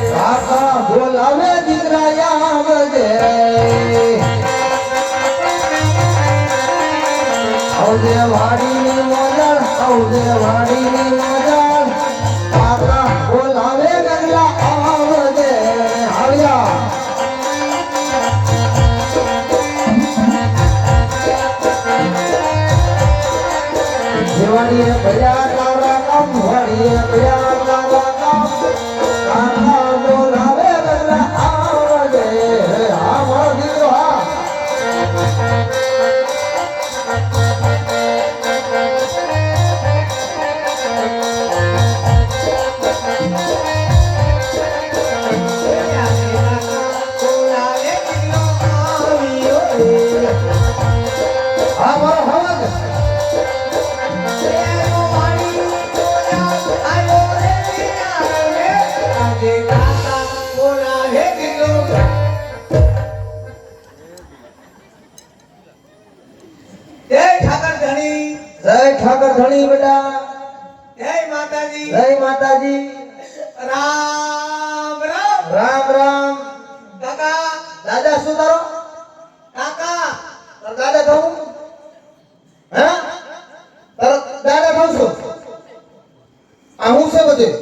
કાકા બોલાવે દીકરા આવજે. આવજે વાડીની મોજર આવજે વાડીની કામ દિવાળીએ ભર્યા. જય ઠાકર ધણી. જય ઠાકર ધણી બેટા. જય માતાજી. રામ રામ. રામ રામ. કાકા. દાદા શું તારો કાકા. તારો દાદા થવું હા? તારો દાદા થવું છું? આ હું છે બધું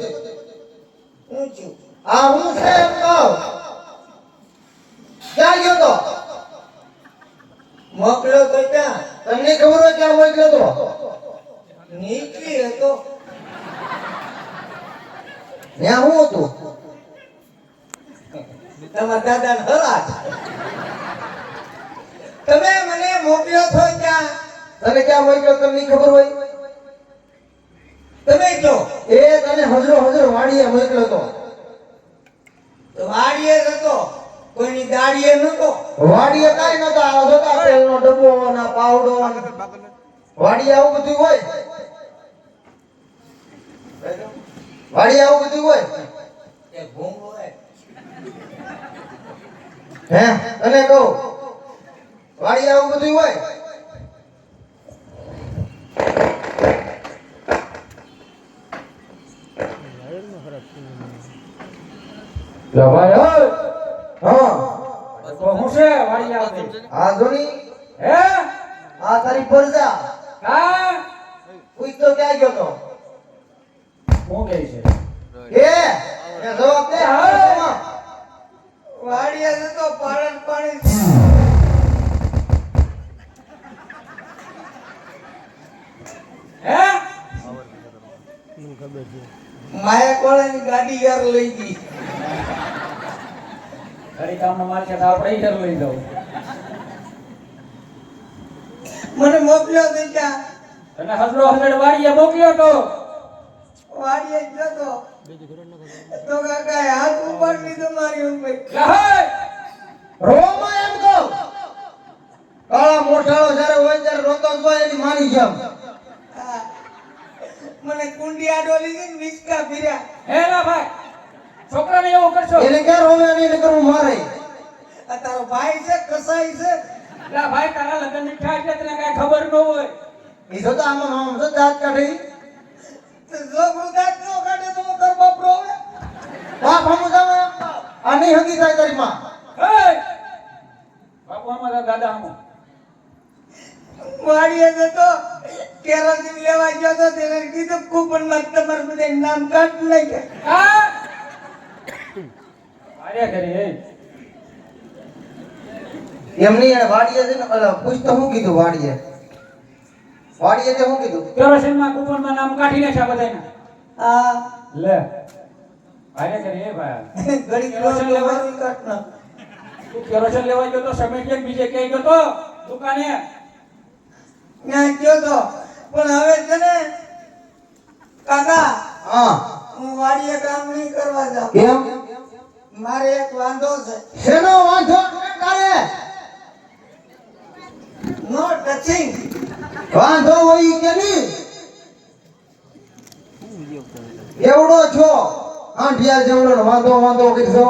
હું છું આ હું છે એમ કહું ક્યાં ગયો તો મોકલ્યો તો ક્યાં? તમને ખબર હોય ક્યાં મોકલ્યો તો? નીકળી હતો. ત્યાં હું હતું? તમારા દાદા ને હરાજ તમે મને મોકલ્યો છો ક્યાં? તને ક્યાં મોકલ્યો તમને ખબર હોય? તમે જો એ તને હજરો હજરો વાડીએ મોકલ્યો તો. વાડીએ હતો. કોઈની દાડીએ નતો વાડીએ કાઈ નતા આ જોતા તેલનો ડબ્બો ના પાવડો. વાડીએ આવું બધું હોય? વાડીએ આવું બધું હોય? એ ભૂંગળો હે હે તને કહું વાડીએ આવું બધું હોય? લે ભાઈ ઓય. હા તો હું. છે વાડી આવે આ જોની હે? આ તારી પરજા. હા પૂછ તો ક્યાં ગયો તો? હું કે છે? કે એ જવાબ દે. હા. વાડીએ જ હતો પાણી પાણી. હે? માયા કોળાની ગાડી યાર લઈ ગઈ. ઘડી કામનો તો આપણે ઘર લઈ જાવ મને મોકલ્યો તો અને હજરો હસડો વાડીએ મોકલ્યો તો. વાડીએ જ તો તો કાકા હાથ ઉપર લીધો મારી ઉપર. લે રોમા એમ કહો. કાળા મોઠાળો જ્યારે હોય ત્યારે રોતો જ હોય એની માની જેમ મને કુંડિયા ડોલી લીધી ને વિસ્કા ફીર્યા હે લા ભાઈ. છોકરાને એવું કરશો? એને ક્યાં રોવે અને એને કરવું મારે? આ તારો ભાઈ છે કસાઈ છે. લા ભાઈ તારા લગ્નની થાય છે તને કઈ ખબર ન હોય. એ તો આમાં મામ તો દાંત કાઢી. તો જો ગુદાત ન કાઢે તો હું તારો બાપ રોવે? બાપ હમ જાવે? આ નહીં હંગી થાય તારી માં. હે! બાપુ અમારા દાદા હમ. વાડીએ જતો કેરોસીન લેવા ગયો તો તેને કીધું કૂપનમાં તમારું બધે નામ કાઢ નાખે હા? અરે કરી એ એમ નહીં એને વાડીએ જઈને ઓલા પૂછ તો શું કીધું વાડીએ? વાડીએ તે શું કીધું? કેરોસીનમાં કુપનમાં નામ કાઢી નાખ્યા બધાના આ લે. અરે કરે એ ભાઈ. ઘડી કેરોસીન લેવા કાઢ તું કેરોસીન લેવા ગયો તો સમય કે બીજે ક્યાંય ગયો તો? દુકાને. ત્યાં ગયો તો. પણ હવે છે ને કાકા હા. હું વાડીએ કામ નહીં કરવા જાઉં. કેમ? મારે એક વાંધો છે. શેનો વાંધો તારે? નો ટચિંગ વાંધો હોય કે નહીં? એવડો છો. આંઠિયા જેવડો વાંધો વાંધો કરશો?